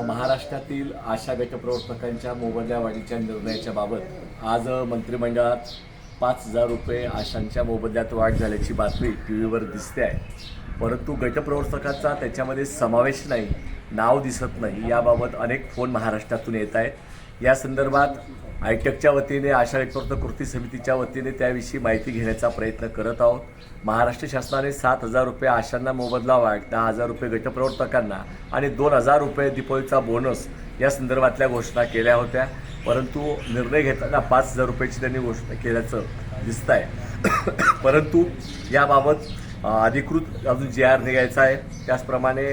महाराष्ट्रातील आशा गटप्रवर्तकांच्या मोबदल्या वाढीच्या निर्णयाच्या बाबत आज मंत्रिमंडळात पाच हजार रुपये आशांच्या मोबदल्यात वाढ झाल्याची बातमी टी व्हीवर दिसते आहे. परंतु गटप्रवर्तकाचा त्याच्यामध्ये समावेश नाही नाव दिसत नाही याबाबत अनेक फोन महाराष्ट्रातून येत आहेत. या संदर्भात आयटकच्या वतीने आशा गटप्रवर्तक कृती समितीच्या वतीने त्याविषयी माहिती घेण्याचा प्रयत्न करत आहोत. महाराष्ट्र शासनाने सात हजार रुपये आशांना मोबदला वाट दहा हजार रुपये गटप्रवर्तकांना आणि दोन हजार रुपये दीपावलीचा बोनस या संदर्भातल्या घोषणा केल्या होत्या. परंतु निर्णय घेताना पाच हजार रुपयाची त्यांनी घोषणा केल्याचं दिसत आहे परंतु याबाबत अधिकृत अजून जे आर निघायचा आहे. त्याचप्रमाणे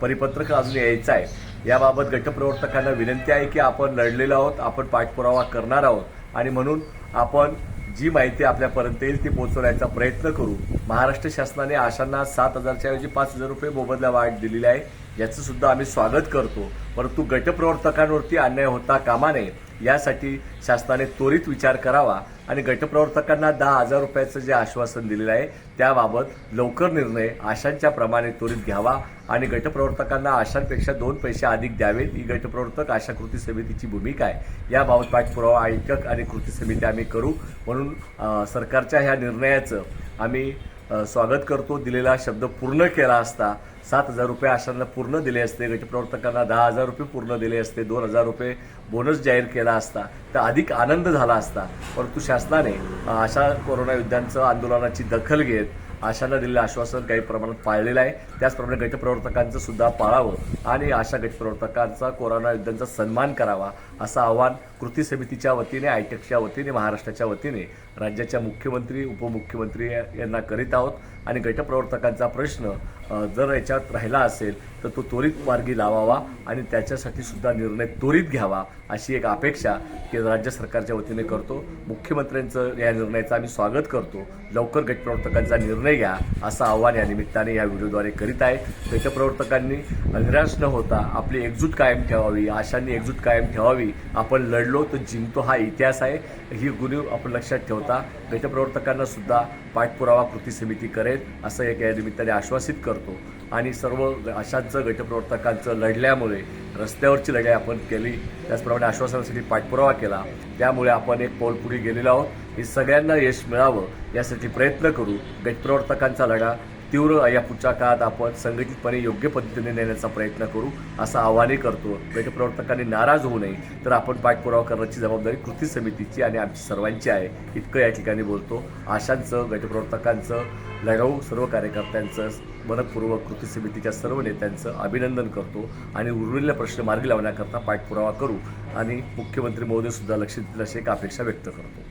परिपत्रक अजून यायचं आहे. याबाबत गटप्रवर्तकांना विनंती आहे की आपण लढलेलो आहोत आपण पाठपुरावा करणार आहोत आणि म्हणून आपण जी माहिती आपल्यापर्यंत येईल ती पोहोचवण्याचा प्रयत्न करू. महाराष्ट्र शासनाने आशांना सात हजारच्या ऐवजी पाच हजार रुपये मोबदला वाढ दिलेली आहे. याचं सुद्धा आम्ही स्वागत करतो. परंतु गटप्रवर्तकांवरती अन्याय होता कामा नये. यासाठी शासनाने त्वरित विचार करावा आणि गटप्रवर्तकांना दहा हजार रुपयाचं जे आश्वासन दिलेलं आहे त्याबाबत लवकर निर्णय आशांच्या प्रमाणे त्वरित घ्यावा आणि गटप्रवर्तकांना आशांपेक्षा दोन पैसे अधिक द्यावेत. ही गटप्रवर्तक आशा कृती समितीची भूमिका आहे. याबाबत पाठपुरावा आयोजक आणि कृती समिती आम्ही करू. म्हणून सरकारच्या ह्या निर्णयाचं आम्ही स्वागत करतो. दिलेला शब्द पूर्ण केला असता सात हजार रुपये आशांना पूर्ण दिले असते. गटप्रवर्तकांना दहा हजार रुपये पूर्ण दिले असते. दोन हजार रुपये बोनस जाहीर केला असता. तर अधिक आनंद झाला असता. परंतु शासनाने अशा कोरोना युद्धांचं आंदोलनाची दखल घेत आशांना दिलेलं आश्वासन काही प्रमाणात पाळलेलं आहे. त्याचप्रमाणे गटप्रवर्तकांचं सुद्धा पाळावं आणि अशा गटप्रवर्तकांचा कोरोना युद्धांचा सन्मान करावा असं आवाहन कृती समितीच्या वतीने आयटेकच्या वतीने महाराष्ट्राच्या वतीने राज्याच्या मुख्यमंत्री उपमुख्यमंत्री यांना करीत आहोत. आणि गटप्रवर्तकांचा प्रश्न जर याच्यात राहिला असेल तर तो त्वरित मार्गी लावावा आणि त्याच्यासाठी सुद्धा निर्णय त्वरित घ्यावा अशी एक अपेक्षा की राज्य सरकारच्या वतीने करतो. मुख्यमंत्र्यांचं या निर्णयाचं आम्ही स्वागत करतो. लवकर गटप्रवर्तकांचा निर्णय घ्या असं आव्हान या निमित्ताने या व्हिडिओद्वारे करीत आहे. गटप्रवर्तकांनी निराश न होता आपली एकजूट कायम ठेवावी आशांनी एकजूट कायम ठेवावी. आपण लढलो तर जिंकतो हा इतिहास आहे. ही गुन्हे आपण लक्षात ठेवता. गटप्रवर्तकांना सुद्धा पाठपुरावा कृती समिती करेल असं एक या निमित्ताने आश्वासित करतो. आणि सर्व अशांचं गटप्रवर्तकांचं लढल्यामुळे रस्त्यावरची लढाई आपण केली. त्याचप्रमाणे आश्वासनासाठी पाठपुरावा केला. त्यामुळे आपण एक पाऊल पुढे गेलेलो आहोत. हे सगळ्यांना यश मिळावं यासाठी प्रयत्न करू. गटप्रवर्तकांचा लढा तीव्र या पुढच्या काळात आपण संघटितपणे योग्य पद्धतीने नेण्याचा प्रयत्न करू असं आव्हाने करतो. गटप्रवर्तकांनी नाराज होऊ नये तर आपण पाठपुरावा करण्याची जबाबदारी कृती समितीची आणि आमची सर्वांची आहे इतकं या ठिकाणी बोलतो. आशांचं गटप्रवर्तकांचं लढाऊ सर्व कार्यकर्त्यांचं मनपूर्वक कृती समितीच्या सर्व नेत्यांचं अभिनंदन करतो आणि उरलेला प्रश्न मार्गी लावण्याकरता पाठपुरावा करू. आणि मुख्यमंत्री मोदीसुद्धा लक्ष देतील अशी एक अपेक्षा व्यक्त करतो.